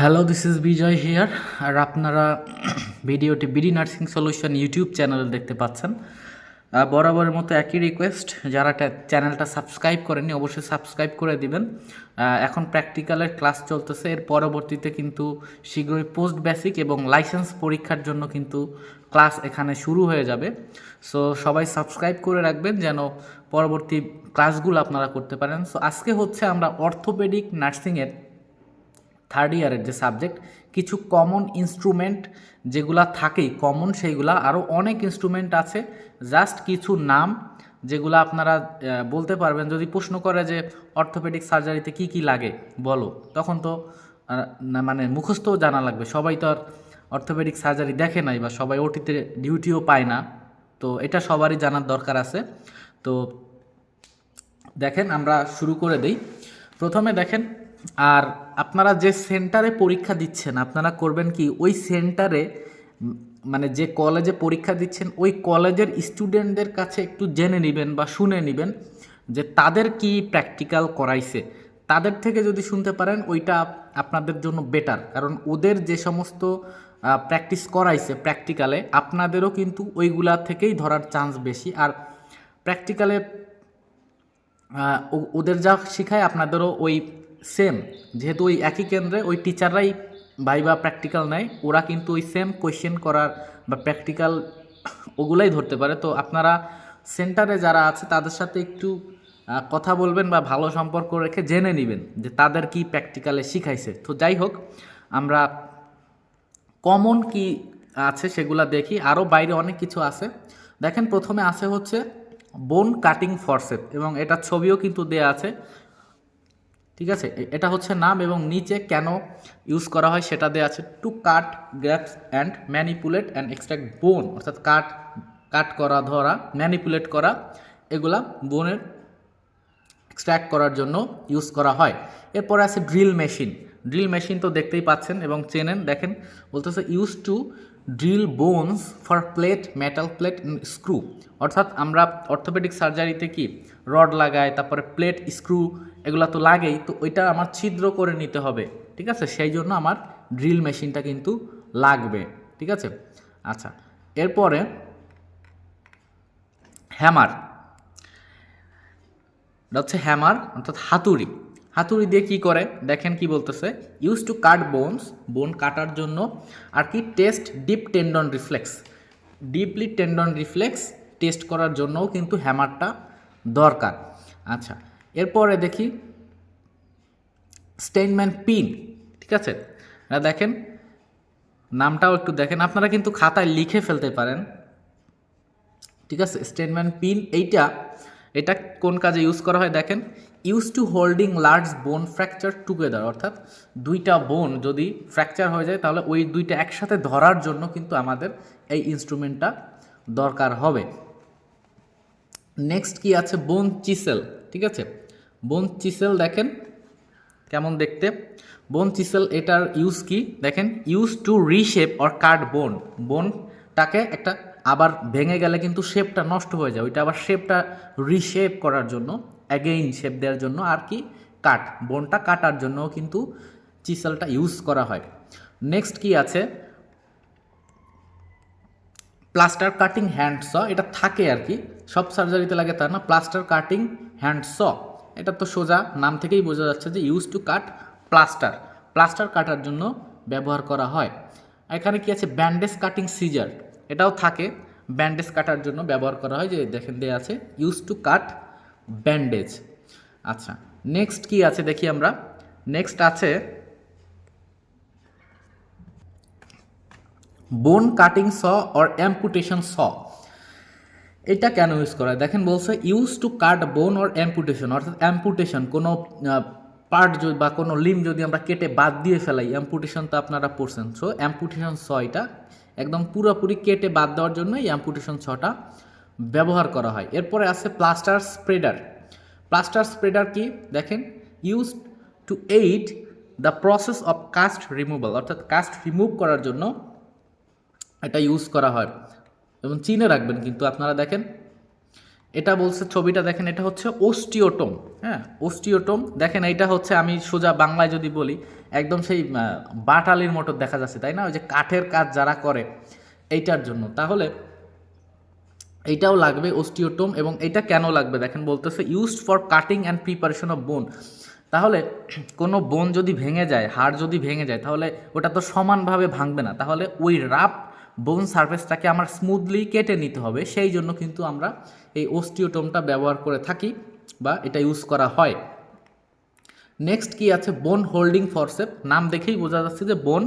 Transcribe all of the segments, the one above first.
Hello this is Vijay here আর আপনারা ভিডিওটি BD nursing solution YouTube চ্যানেলে দেখতে পাচ্ছেন। বরাবরের মতো একই রিকোয়েস্ট যারা চ্যানেলটা সাবস্ক্রাইব করেননি, অবশ্যই সাবস্ক্রাইব করে দিবেন। এখন প্র্যাকটিক্যালের ক্লাস চলতেছে, এর পরবর্তীতে কিন্তু শীঘ্রই পোস্ট বেসিক এবং লাইসেন্স পরীক্ষার জন্য কিন্তু ক্লাস এখানে শুরু হয়ে যাবে। সো সবাই সাবস্ক্রাইব করে রাখবেন যেন পরবর্তী ক্লাসগুলো আপনারা করতে পারেন। সো আজকে হচ্ছে আমরা অর্থোপেডিক নার্সিংয়ের থার্ড ইয়ারের যে সাবজেক্ট কিছু কমন ইনস্ট্রুমেন্ট যেগুলা থাকেই কমন সেইগুলা আরও অনেক ইনস্ট্রুমেন্ট আছে জাস্ট কিছু নাম যেগুলো আপনারা বলতে পারবেন। যদি প্রশ্ন করে যে অর্থোপেডিক সার্জারিতে কি কি লাগে, বলো। তখন তো মানে মুখস্থও জানা লাগবে। সবাই তো আর অর্থোপেডিক সার্জারি দেখে নাই বা সবাই ওটিতে ডিউটিও পায় না। তো এটা সবারই জানার দরকার আছে। তো দেখেন, আমরা শুরু করে দেই। প্রথমে দেখেন আর আপনারা যে সেন্টারে পরীক্ষা দিচ্ছেন, আপনারা করবেন কি, ওই সেন্টারে মানে যে কলেজে পরীক্ষা দিচ্ছেন, ওই কলেজের স্টুডেন্টদের কাছে একটু জেনে নেবেন বা শুনে নেবেন যে তাদের কি প্র্যাকটিক্যাল করাইছে। তাদের থেকে যদি শুনতে পারেন, ওইটা আপনাদের জন্য বেটার। কারণ ওদের যে সমস্ত প্র্যাকটিস করাইছে প্র্যাকটিক্যালে, আপনাদেরও কিন্তু ওইগুলা থেকেই ধরার চান্স বেশি। আর প্র্যাকটিক্যালে ওদের যা শেখায়, আপনাদেরও ওই সেম যেহেতু ওই একই কেন্দ্রে ওই টিচাররাই ভাইবা প্র্যাকটিক্যাল নেয় ওরা কিন্তু ওই সেম কোয়েশ্চেন করার বা প্র্যাকটিক্যাল ওগুলাই ধরতে পারে। তো আপনারা সেন্টারে যারা আছে, তাদের সাথে একটু কথা বলবেন বা ভালো সম্পর্ক রেখে জেনে নেবেন যে তাদের কি প্র্যাকটিক্যালে শিখাইছে। তো যাই হোক, আমরা কমন কি আছে সেগুলা দেখি। আরও বাইরে অনেক কিছু আছে। দেখেন প্রথমে আছে হচ্ছে বোন কাটিং ফরসেপ এবং এটা ছবিও কিন্তু দেয়া আছে। ঠিক আছে? এটা হচ্ছে নাম এবং নিচে কেন ইউজ করা হয় সেটা দেওয়া আছে to cut grasps and manipulate and extract bone অর্থাৎ কাট কাট করা, ধরা ম্যানিপুলেট করা, এগুলা বোনের এক্সট্র্যাক্ট করার জন্য ইউজ করা হয়। এরপরে আছে ড্রিল মেশিন ড্রিল মেশিন তো দেখতেই পাচ্ছেন এবং চেনেন, দেখেন, বলতেছে use to drill bones for plate metal plate screw অর্থাৎ আমরা অর্থোপেডিক সার্জারিতে কি রড লাগাই, তারপরে প্লেট স্ক্রু এগুলো তো লাগেই, তো ওইটা আমার ছিদ্র করে নিতে হবে, ঠিক আছে? সেই জন্য আমার ড্রিল মেশিনটা কিন্তু লাগবে, ঠিক আছে? আচ্ছা এরপরে হ্যামার এটা হচ্ছে হ্যামার অর্থাৎ হাতুড়ি। হাতুড়ি দিয়ে কি করে? দেখেন কি বলতেছে ইউজ টু কাট বোনস বোন কাটার জন্য আর কি test deep tendon reflex deeply tendon reflex test করার জন্যও কিন্তু হ্যামারটা দরকার। আচ্ছা এরপরে দেখি স্টেইনম্যান পিন ঠিক আছে? দেখেন, নামটাও একটু দেখেন। আপনারা কিন্তু খাতায় লিখে ফেলতে পারেন। ঠিক আছে স্টেটমেন্ট পিন এইটা এটা কোন কাজে ইউজ করা হয় দেখেন? Use to holding large bone fracture together অর্থাৎ দুইটা বোন যদি ফ্র্যাকচার হয়ে যায়, তাহলে ওই দুইটা একসাথে ধরার জন্য কিন্তু আমাদের এই ইনস্ট্রুমেন্টটা দরকার হবে। নেক্সট কি আছে? বোন চিসেল ঠিক আছে? বোন চিসেল দেখেন, কেমন দেখতে? বোন চিসেল এটার ইউজ কি? দেখেন use to reshape or cut bone বোনটাকে একটা আবার ভেঙে গেলে কিন্তু শেপটা নষ্ট হয়ে যায়। ওইটা আবার শেপটা রিশেপ করার জন্য অ্যাগেইন শেপ দেওয়ার জন্য আর কি কাট বোনটা কাটার জন্যও কিন্তু চিসেলটা ইউজ করা হয়। নেক্সট কি আছে? প্লাস্টার কাটিং হ্যান্ড স এটা থাকে আর কি। সব সার্জারিতে লাগে তা না প্লাস্টার কাটিং হ্যান্ড স এটা তো সোজা নাম থেকেই বোঝা যাচ্ছে যে use to cut plaster plaster কাটার জন্য ব্যবহার করা হয়। এখানে কি আছে? ব্যান্ডেজ কাটিং সিজার এটাও থাকে। ব্যান্ডেজ কাটার জন্য ব্যবহার করা হয়, যে দেখেন দেয়া আছে ইউজ টু কাট ব্যান্ডেজ আচ্ছা নেক্সট কি আছে দেখি আমরা। নেক্সট আছে bone cutting saw or amputation saw এটা কেন ইউজ করা হয়? দেখেন বলছে use to cut bone or amputation অর্থাৎ অ্যাম্পুটেশন কোনো পার্ট যদি বা কোনো লিম যদি আমরা কেটে বাদ দিয়ে ফেলাই অ্যাম্পুটেশন তো আপনারা পড়ছেন। সো অ্যাম্পুটেশন স এটা। একদম পুরোপুরি কেটে বাদ দেওয়ার জন্য এই অ্যাম্পুটেশন ছটা ব্যবহার করা হয়। এরপরে আছে প্লাস্টার স্প্রেডার। প্লাস্টার স্প্রেডার কি? দেখেন use to aid the process of cast removal অর্থাৎ কাস্ট রিমুভ করার জন্য এটা ইউজ করা হয়। এবং চিনে রাখবেন কিন্তু আপনারা দেখেন এটা বলছে ছবিটা দেখেন, এটা হচ্ছে ওস্টিওটোম হ্যাঁ? ওস্টিওটোম, দেখেন এইটা হচ্ছে আমি সোজা বাংলায় যদি বলি, একদম সেই বাটালির মতো দেখা যাচ্ছে, তাই না? ওই যে কাঠের কাজ যারা করে এইটার জন্য। তাহলে এইটাও লাগবে ওস্টিওটোম এবং এটা কেন লাগবে? দেখেন, বলতেছে used for cutting and preparation of bone তাহলে কোনো বোন যদি ভেঙে যায়, হাড় যদি ভেঙে যায়, তাহলে ওটা তো সমানভাবে ভাঙবে না। তাহলে ওই রাফ বোন সারফেসটাকে আমার স্মুথলি কেটে নিতে হবে। সেই জন্য কিন্তু আমরা এই অস্টিওটোমটা ব্যবহার করে থাকি বা এটা ইউজ করা হয়। নেক্সট কি আছে? বোন হোল্ডিং ফরসেপ নাম দেখেই বোঝা যাচ্ছে যে বোন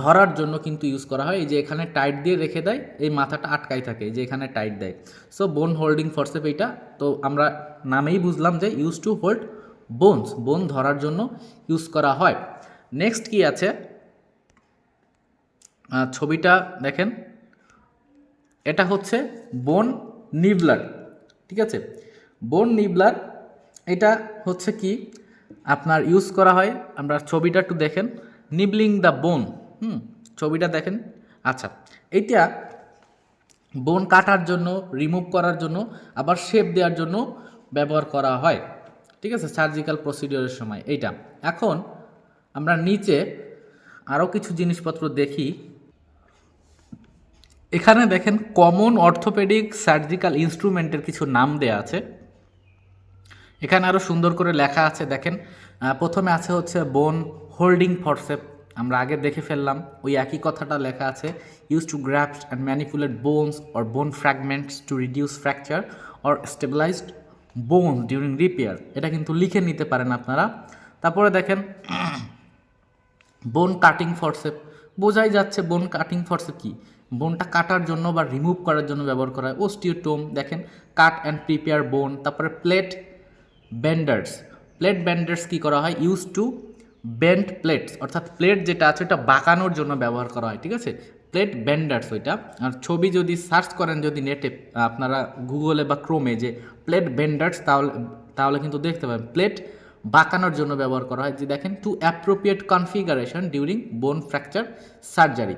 ধরার জন্য কিন্তু ইউজ করা হয়। এই যে এখানে টাইট দিয়ে রেখে দেয়, এই মাথাটা আটকাই থাকে যে এখানে টাইট দেয়। সো বোন হোল্ডিং ফরসেপ এইটা। তো আমরা নামেই বুঝলাম যে ইউজ টু হোল্ড বোনস বোন ধরার জন্য ইউজ করা হয়। নেক্সট কি আছে? ছবিটা দেখেন। এটা হচ্ছে বোন নিবলার, ঠিক আছে? বোন নিবলার, এটা হচ্ছে কি? আপনার ইউজ করা হয়, আমরা ছবিটা একটু দেখেন। নিবলিং দ্য বোন, হুম, ছবিটা দেখেন। আচ্ছা এইটা বোন কাটার জন্য রিমুভ করার জন্য, আবার শেপ দেওয়ার জন্য ব্যবহার করা হয়, ঠিক আছে? সার্জিক্যাল প্রসিডিওরের সময়, এইটা। এখন আমরা নিচে আরও কিছু জিনিসপত্র দেখি। এখানে দেখেন কমন অর্থোপেডিক সার্জিক্যাল ইনস্ট্রুমেন্টের কিছু নাম দেয়া আছে। এখানে আরও সুন্দর করে লেখা আছে, দেখেন প্রথমে আছে হচ্ছে বোন হোল্ডিং ফরসেপ আমরা আগে দেখে ফেললাম, ওই একই কথাটা লেখা আছে use to grasp and manipulate bones or bone fragments to reduce fracture or stabilized bone during repair এটা কিন্তু লিখে নিতে পারেন আপনারা। তারপরে দেখেন বোন কাটিং ফরসেপ বোঝাই যাচ্ছে বোন কাটিং ফরসেপ কি? বোনটা কাটার জন্য বা রিমুভ করার জন্য ব্যবহার করা হয়। ওস্টিওটোম দেখেন কাট অ্যান্ড প্রিপেয়ার বোন তারপরে প্লেট বেন্ডার্স প্লেট বেন্ডার্স কি করা হয়? ইউজ টু বেন্ড প্লেটস অর্থাৎ প্লেট যেটা আছে ওটা বাঁকানোর জন্য ব্যবহার করা হয়, ঠিক আছে? প্লেট বেন্ডার্স ওইটা। আর ছবি যদি সার্চ করেন, যদি নেটে আপনারা গুগলে বা ক্রোমে যে প্লেট বেন্ডার্স তাহলে তাহলে কিন্তু দেখতে পাবেন। প্লেট বাঁকানোর জন্য ব্যবহার করা হয়। যে দেখেন to appropriate configuration during bone fracture surgery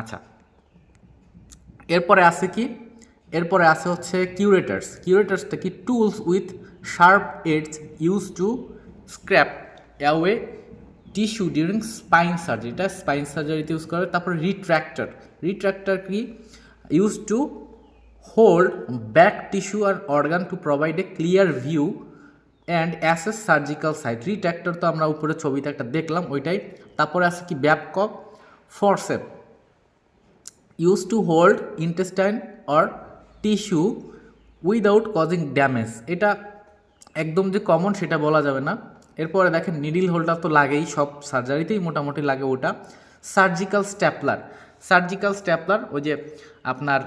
আচ্ছা এরপরে আছে কি? এরপরে আছে হচ্ছে কিউরেটার্স কিউরেটার্সটা কি? Tools with sharp edges use to scrape away tissue during spine surgery এটা স্পাইন সার্জারিতে ইউজ করে তারপরে রিট্র্যাক্টর রিট্র্যাক্টর কি? Use to hold back tissue R organ to provide a clear view and access surgical site retractor তো আমরা উপরে ছবিতে একটা দেখলাম, ওইটাই। তারপরে আছে কি Babcock forceps use to hold intestine or tissue without causing damage এটা একদম যে কমন সেটা বলা যাবে না। এরপরে দেখেন নিডিল হোল্ডার তো লাগেই, সব সার্জারিতেই মোটামুটি লাগে ওটা। সার্জিক্যাল স্ট্যাপলার সার্জিক্যাল স্ট্যাপলার ওই যে আপনার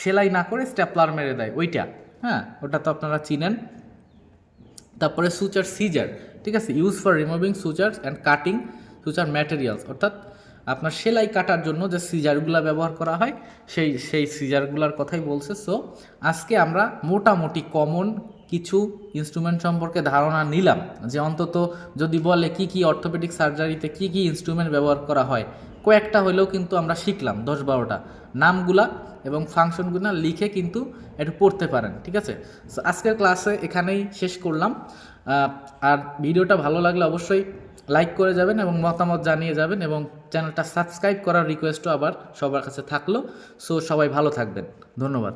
সেলাই না করে স্ট্যাপলার মেরে দেয়, ওইটা। হ্যাঁ ওটা তো আপনারা চিনেন। তারপরে সুচার সিজার ঠিক আছে? Use for removing sutures and cutting suture materials অর্থাৎ আপনার সেলাই কাটার জন্য যে সিজারগুলো ব্যবহার করা হয়, সেই সেই সিজারগুলোর কথাই বলছে। সো আজকে আমরা মোটামুটি কমন কিছু ইনস্ট্রুমেন্ট সম্পর্কে ধারণা নিলাম। যে অন্তত যদি বলে কি কি অর্থোপেডিক সার্জারিতে কি কি ইনস্ট্রুমেন্ট ব্যবহার করা হয় কয়েকটা হলেও কিন্তু আমরা শিখলাম, দশ বারোটা। নামগুলা এবং ফাংশনগুলো লিখে কিন্তু একটু পড়তে পারেন, ঠিক আছে? সো আজকের ক্লাসে এখানেই শেষ করলাম। আর ভিডিওটা ভালো লাগলে অবশ্যই লাইক করে যাবেন এবং মতামত জানিয়ে যাবেন এবং চ্যানেলটা সাবস্ক্রাইব করার রিকোয়েস্টও আবার সবার কাছে থাকল। সো সবাই ভালো থাকবেন। ধন্যবাদ।